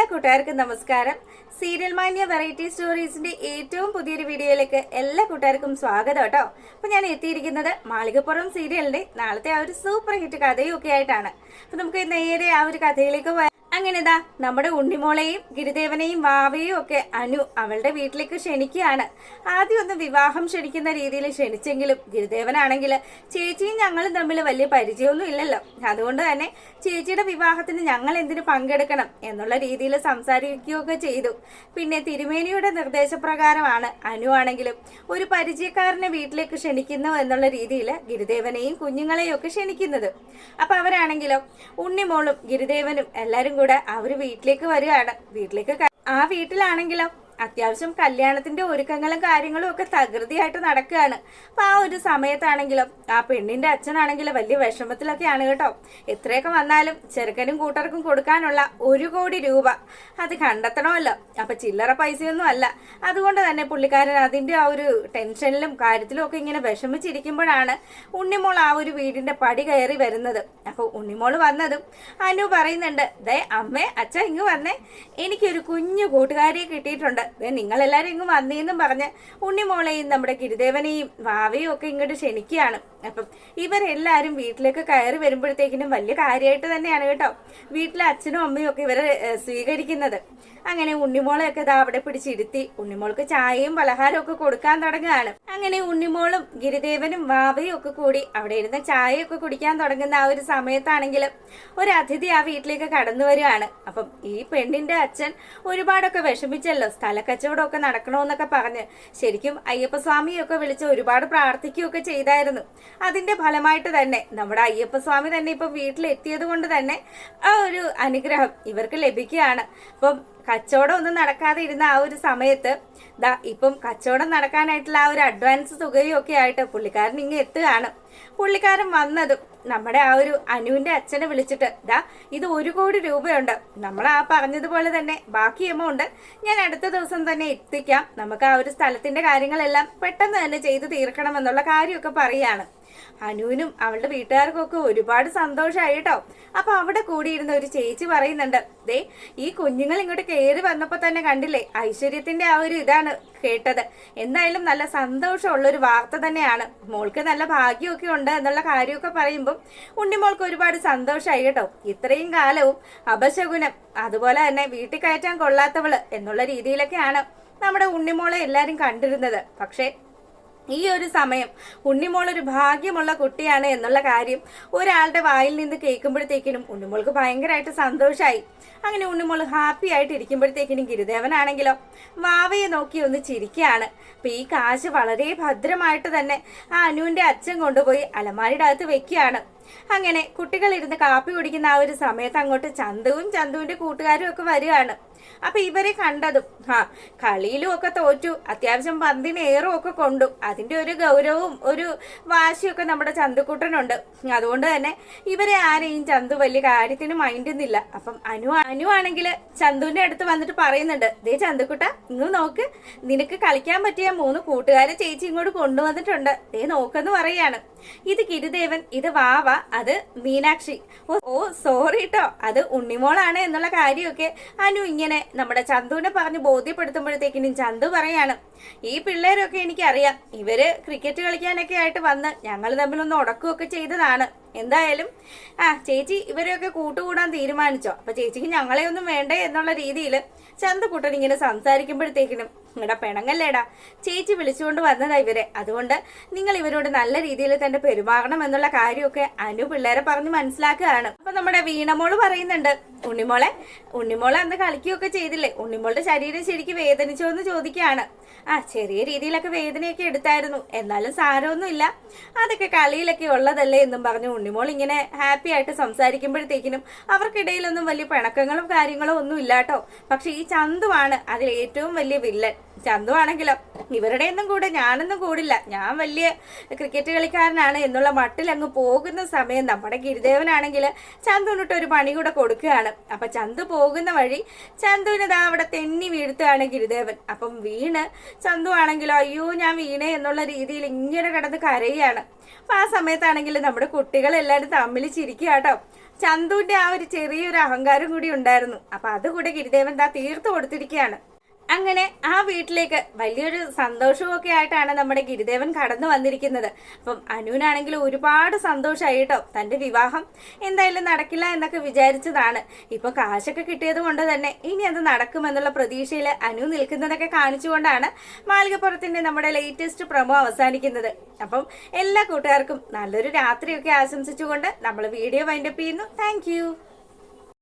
എല്ലാ കൂട്ടുകാർക്കും നമസ്കാരം. സീരിയൽ മാന്യ വെറൈറ്റി സ്റ്റോറീസിന്റെ ഏറ്റവും പുതിയൊരു വീഡിയോയിലേക്ക് എല്ലാ കൂട്ടുകാർക്കും സ്വാഗതം കേട്ടോ. അപ്പൊ ഞാൻ എത്തിയിരിക്കുന്നത് മാളികപ്പുറം സീരിയലിന്റെ നാളത്തെ ആ ഒരു സൂപ്പർ ഹിറ്റ് കഥയൊക്കെ ആയിട്ടാണ്. അപ്പൊ നമുക്ക് നേരെ ആ ഒരു കഥയിലേക്ക് അങ്ങനെതാ നമ്മുടെ ഉണ്ണിമോളെയും ഗിരിദേവനെയും വാവയും ഒക്കെ അനു അവളുടെ വീട്ടിലേക്ക് ക്ഷണിക്കുകയാണ്. ആദ്യം ഒന്ന് വിവാഹം ക്ഷണിക്കുന്ന രീതിയിൽ ക്ഷണിച്ചെങ്കിലും ഗിരിദേവനാണെങ്കിൽ ചേച്ചിയും ഞങ്ങളും തമ്മിൽ വലിയ പരിചയമൊന്നും ഇല്ലല്ലോ. അതുകൊണ്ട് തന്നെ ചേച്ചിയുടെ വിവാഹത്തിന് ഞങ്ങൾ എന്തിനു പങ്കെടുക്കണം എന്നുള്ള രീതിയിൽ സംസാരിക്കുകയൊക്കെ ചെയ്തു. പിന്നെ തിരുമേനിയുടെ നിർദ്ദേശപ്രകാരമാണ് അനു ആണെങ്കിലും ഒരു പരിചയക്കാരനെ വീട്ടിലേക്ക് ക്ഷണിക്കുന്നു എന്നുള്ള രീതിയിൽ ഗിരിദേവനെയും കുഞ്ഞുങ്ങളെയും ഒക്കെ ക്ഷണിക്കുന്നത്. അപ്പൊ അവരാണെങ്കിലോ ഉണ്ണിമോളും ഗിരിദേവനും എല്ലാവരും കൂടെ അവർ വീട്ടിലേക്ക് വരികയാണ്. വീട്ടിലേക്ക് ആ വീട്ടിലാണെങ്കിലോ അത്യാവശ്യം കല്യാണത്തിന്റെ ഒരുക്കങ്ങളും കാര്യങ്ങളും ഒക്കെ തകൃതിയായിട്ട് നടക്കുകയാണ്. അപ്പൊ ആ ഒരു സമയത്താണെങ്കിലും ആ പെണ്ണിന്റെ അച്ഛനാണെങ്കിലും വലിയ വിഷമത്തിലൊക്കെയാണ് കേട്ടോ. എത്രയൊക്കെ വന്നാലും ചെറുക്കനും കൂട്ടർക്കും കൊടുക്കാനുള്ള ഒരു കോടി രൂപ അത് കണ്ടെത്തണമല്ലോ. അപ്പൊ ചില്ലറ പൈസയൊന്നും അല്ല. അതുകൊണ്ട് തന്നെ പുള്ളിക്കാരൻ അതിന്റെ ആ ഒരു ടെൻഷനിലും കാര്യത്തിലും ഒക്കെ ഇങ്ങനെ വിഷമിച്ചിരിക്കുമ്പോഴാണ് ഉണ്ണിമോൾ ആ ഒരു വീടിന്റെ പടി കയറി വരുന്നത്. അപ്പൊ ഉണ്ണിമോൾ വന്നതും അനു പറയുന്നുണ്ട് ദേ അമ്മേ അച്ഛ ഇങ്ങ് വന്നേ. എനിക്കൊരു കുഞ്ഞു കൂട്ടുകാരിയെ കിട്ടിയിട്ടുണ്ട്. ദേ നിങ്ങളെല്ലാരും ഇങ്ങ് വന്നേന്നും പറഞ്ഞ് ഉണ്ണിമോളെയും നമ്മുടെ ഗിരിദേവനെയും വാവയും ഒക്കെ ഇങ്ങോട്ട് ക്ഷണിക്കുകയാണ്. അപ്പം ഇവരെല്ലാരും വീട്ടിലേക്ക് കയറി വരുമ്പോഴത്തേക്കിനും വലിയ കാര്യമായിട്ട് തന്നെയാണ് കേട്ടോ. വീട്ടിലെ അച്ഛനും അമ്മയും ഒക്കെ ഇവരെ സ്വീകരിക്കുന്നത്. അങ്ങനെ ഉണ്ണിമോളെയൊക്കെ ഇതാ അവിടെ പിടിച്ചിരുത്തി. ഉണ്ണിമോൾക്ക് ചായയും പലഹാരവും ഒക്കെ കൊടുക്കാൻ തുടങ്ങുകയാണ്. അങ്ങനെ ഉണ്ണിമോളും ഗിരിദേവനും വാവയും ഒക്കെ കൂടി അവിടെ ഇരുന്ന് ചായയൊക്കെ കുടിക്കാൻ തുടങ്ങുന്ന ആ ഒരു സമയത്താണെങ്കിൽ ഒരു അതിഥി ആ വീട്ടിലേക്ക് കടന്നു വരികയാണ്. അപ്പം ഈ പെണ്ണിന്റെ അച്ഛൻ ഒരുപാടൊക്കെ വിഷമിച്ചല്ലോ. സ്ഥലക്കച്ചവടമൊക്കെ നടക്കണമെന്നൊക്കെ പറഞ്ഞ് ശരിക്കും അയ്യപ്പസ്വാമിയൊക്കെ വിളിച്ച് ഒരുപാട് പ്രാർത്ഥിക്കുകയൊക്കെ ചെയ്തായിരുന്നു. അതിന്റെ ഫലമായിട്ട് തന്നെ നമ്മുടെ അയ്യപ്പസ്വാമി തന്നെ ഇപ്പം വീട്ടിലെത്തിയത് കൊണ്ട് തന്നെ ആ ഒരു അനുഗ്രഹം ഇവർക്ക് ലഭിക്കുകയാണ്. അപ്പം കച്ചവടം ഒന്നും നടക്കാതെ ഇരുന്ന ആ ഒരു സമയത്ത് ദാ ഇപ്പം കച്ചവടം നടക്കാനായിട്ടുള്ള ആ ഒരു അഡ്വാൻസ് തുകയും ഒക്കെ ആയിട്ട് പുള്ളിക്കാരൻ ഇങ്ങ് എത്തുകയാണ്. പുള്ളിക്കാരൻ വന്നതും നമ്മുടെ ആ ഒരു അനുവിന്റെ അച്ഛനെ വിളിച്ചിട്ട് ദാ ഇത് ഒരു കോടി രൂപയുണ്ട്. നമ്മൾ ആ പറഞ്ഞതുപോലെ തന്നെ ബാക്കി എമൗണ്ട് ഞാൻ അടുത്ത ദിവസം തന്നെ എത്തിക്കാം. നമുക്ക് ആ ഒരു സ്ഥലത്തിന്റെ കാര്യങ്ങളെല്ലാം പെട്ടെന്ന് തന്നെ ചെയ്തു തീർക്കണം എന്നുള്ള കാര്യമൊക്കെ പറയാണ് അനുവിനും അവളുടെ വീട്ടുകാർക്കും ഒക്കെ ഒരുപാട് സന്തോഷമായി കേട്ടോ. അപ്പൊ അവിടെ കൂടിയിരുന്ന ഒരു ചേച്ചി പറയുന്നുണ്ട് ദേ ഈ കുഞ്ഞുങ്ങൾ ഇങ്ങോട്ട് കയറി വന്നപ്പോ തന്നെ കണ്ടില്ലേ ഐശ്വര്യത്തിന്റെ ആ ഒരു ഇതാണ് കേട്ടത്. എന്തായാലും നല്ല സന്തോഷമുള്ള ഒരു വാർത്ത തന്നെയാണ്. മോൾക്ക് നല്ല ഭാഗ്യമൊക്കെ ഉണ്ട് എന്നുള്ള കാര്യമൊക്കെ പറയുമ്പോൾ ഉണ്ണിമോൾക്ക് ഒരുപാട് സന്തോഷമായി കേട്ടോ. ഇത്രയും കാലവും അപശകുനം അതുപോലെ തന്നെ വീട്ടിൽ കയറ്റാൻ കൊള്ളാത്തവൾ എന്നുള്ള രീതിയിലൊക്കെയാണ് നമ്മുടെ ഉണ്ണിമോളെ എല്ലാരും കണ്ടിരുന്നത്. പക്ഷേ ഈ ഒരു സമയം ഉണ്ണിമോൾ ഒരു ഭാഗ്യമുള്ള കുട്ടിയാണ് എന്നുള്ള കാര്യം ഒരാളുടെ വായിൽ നിന്ന് കേൾക്കുമ്പോഴത്തേക്കിനും ഉണ്ണിമോൾക്ക് ഭയങ്കരമായിട്ട് സന്തോഷമായി അങ്ങനെ ഉണ്ണിമോൾ ഹാപ്പി ആയിട്ട് ഇരിക്കുമ്പോഴത്തേക്കിനും ഗിരിദേവനാണെങ്കിലോ വാവയെ നോക്കി ഒന്ന് ചിരിക്കുകയാണ്. അപ്പൊ ഈ കാശ് വളരെ ഭദ്രമായിട്ട് തന്നെ ആ അനുവിന്റെ അച്ഛൻ കൊണ്ടുപോയി അലമാരിയുടെ അകത്ത് വെക്കുകയാണ്. അങ്ങനെ കുട്ടികൾ ഇരുന്ന് കാപ്പി കുടിക്കുന്ന ആ ഒരു സമയത്ത് അങ്ങോട്ട് ചന്തുവും ചന്തുവിന്റെ കൂട്ടുകാരും ഒക്കെ വരികയാണ്. അപ്പൊ ഇവരെ കണ്ടതും. ആ കളിയിലും ഒക്കെ തോറ്റു. അത്യാവശ്യം പന്തിന് ഏറും ഒക്കെ കൊണ്ടു. അതിന്റെ ഒരു ഗൗരവവും ഒരു വാശിയൊക്കെ നമ്മുടെ ചന്തുക്കുട്ടനുണ്ട്. അതുകൊണ്ട് തന്നെ ഇവരെ ആരെയും ചന്തു വലിയ കാര്യത്തിന് മൈൻഡുന്നില്ല അപ്പം അനു അനു ആണെങ്കിൽ ചന്തുവിന്റെ അടുത്ത് വന്നിട്ട് പറയുന്നുണ്ട് ദേ ചന്തുക്കുട്ട ഇങ്ങ് നോക്ക്. നിനക്ക് കളിക്കാൻ പറ്റിയ മൂന്ന് കൂട്ടുകാരെ ചേച്ചി ഇങ്ങോട്ട് കൊണ്ടുവന്നിട്ടുണ്ട്. ദേ നോക്കെന്ന് പറയാണ്. ഇത് ഗിരിദേവൻ ഇത് വാവ അത് മീനാക്ഷി. ഓ സോറി കേട്ടോ അത് ഉണ്ണിമോളാണ് എന്നുള്ള കാര്യമൊക്കെ അനു ഇങ്ങനെ നമ്മുടെ ചന്തുവിനെ പറഞ്ഞ് ബോധ്യപ്പെടുത്തുമ്പോഴത്തേക്കിനും ചന്തു പറയാണ് ഈ പിള്ളേരൊക്കെ എനിക്കറിയാം. ഇവർ ക്രിക്കറ്റ് കളിക്കാനൊക്കെ ആയിട്ട് വന്ന് ഞങ്ങൾ തമ്മിലൊന്ന് ഉടക്കുകയൊക്കെ ചെയ്തതാണ്. എന്തായാലും ആ ചേച്ചി ഇവരെയൊക്കെ കൂട്ടുകൂടാൻ തീരുമാനിച്ചോ? അപ്പൊ ചേച്ചിക്ക് ഞങ്ങളെ ഒന്നും വേണ്ടേ എന്നുള്ള രീതിയിൽ കൂട്ടൻ ഇങ്ങനെ സംസാരിക്കുമ്പോഴത്തേക്കിനും നിങ്ങളുടെ പെണങ്ങല്ലേടാ. ചേച്ചി വിളിച്ചുകൊണ്ട് വന്നതാ ഇവരെ. അതുകൊണ്ട് നിങ്ങൾ ഇവരോട് നല്ല രീതിയിൽ തന്നെ പെരുമാറണം എന്നുള്ള കാര്യമൊക്കെ അനു പിള്ളേരെ പറഞ്ഞ് മനസ്സിലാക്കുകയാണ്. അപ്പൊ നമ്മുടെ വീണമോൾ പറയുന്നുണ്ട് ഉണ്ണിമോളെ ഉണ്ണിമോളെ അന്ന് കളിക്കുകയൊക്കെ ചെയ്തില്ലേ? ഉണ്ണിമോളുടെ ശരീരം ശരിക്കും വേദനിച്ചോ എന്ന് ചോദിക്കുകയാണ്. ആ ചെറിയ രീതിയിലൊക്കെ വേദനയൊക്കെ എടുത്തായിരുന്നു. എന്നാലും സാരമൊന്നുമില്ല. അതൊക്കെ കളിയിലൊക്കെ ഉള്ളതല്ലേ എന്നും പറഞ്ഞു ഉണ്ണിമോൾ ഇങ്ങനെ ഹാപ്പി ആയിട്ട് സംസാരിക്കുമ്പോഴത്തേക്കിനും അവർക്കിടയിലൊന്നും വലിയ പിണക്കങ്ങളും കാര്യങ്ങളും ഒന്നും ഇല്ലാട്ടോ. പക്ഷെ ഈ ചന്തുവാണ് അതിൽ ഏറ്റവും വലിയ വില്ലൻ. ചന്തു ആണെങ്കിലോ ഇവരുടെ ഒന്നും കൂടെ ഞാനൊന്നും കൂടില്ല. ഞാൻ വലിയ ക്രിക്കറ്റ് കളിക്കാരനാണ് എന്നുള്ള മട്ടിൽ അങ്ങ് പോകുന്ന സമയം നമ്മുടെ ഗിരിദേവനാണെങ്കിൽ ചന്തുവിനിട്ട് ഒരു പണി കൂടെ കൊടുക്കുകയാണ്. അപ്പൊ ചന്തു പോകുന്ന വഴി ചന്തുവിന് ദാ അവിടെ തെന്നി വീഴ്ത്തുകയാണ് ഗിരിദേവൻ. അപ്പം വീണ് ചന്തു ആണെങ്കിലോ അയ്യോ ഞാൻ വീണേ എന്നുള്ള രീതിയിൽ ഇങ്ങനെ കിടന്ന് കരയുകയാണ്. അപ്പൊ ആ സമയത്താണെങ്കിൽ നമ്മുടെ കുട്ടികളെല്ലാരും തമ്മിൽ ചിരിക്കുക കേട്ടോ ചന്തുവിന്റെ ആ ഒരു ചെറിയൊരു അഹങ്കാരം കൂടി ഉണ്ടായിരുന്നു. അപ്പൊ അതുകൂടെ ഗിരിദേവൻ താ തീർത്ത് കൊടുത്തിരിക്കുകയാണ്. അങ്ങനെ ആ വീട്ടിലേക്ക് വലിയൊരു സന്തോഷവും ഒക്കെ ആയിട്ടാണ് നമ്മുടെ ഗിരിദേവൻ കടന്നു വന്നിരിക്കുന്നത്. അപ്പം അനുവിനാണെങ്കിൽ ഒരുപാട് സന്തോഷമായി കേട്ടോ. തന്റെ വിവാഹം എന്തായാലും നടക്കില്ല എന്നൊക്കെ വിചാരിച്ചതാണ്. ഇപ്പൊ കാശൊക്കെ കിട്ടിയത് കൊണ്ട് തന്നെ ഇനി അത് നടക്കുമെന്നുള്ള പ്രതീക്ഷയിൽ അനു നിൽക്കുന്നതൊക്കെ കാണിച്ചുകൊണ്ടാണ് മാളികപ്പുറത്തിന്റെ നമ്മുടെ ലേറ്റസ്റ്റ് പ്രമോ അവസാനിക്കുന്നത്. അപ്പം എല്ലാ കൂട്ടുകാർക്കും നല്ലൊരു രാത്രിയൊക്കെ ആശംസിച്ചുകൊണ്ട് നമ്മൾ വീഡിയോ വൈൻഡപ്പ് ചെയ്യുന്നു. താങ്ക്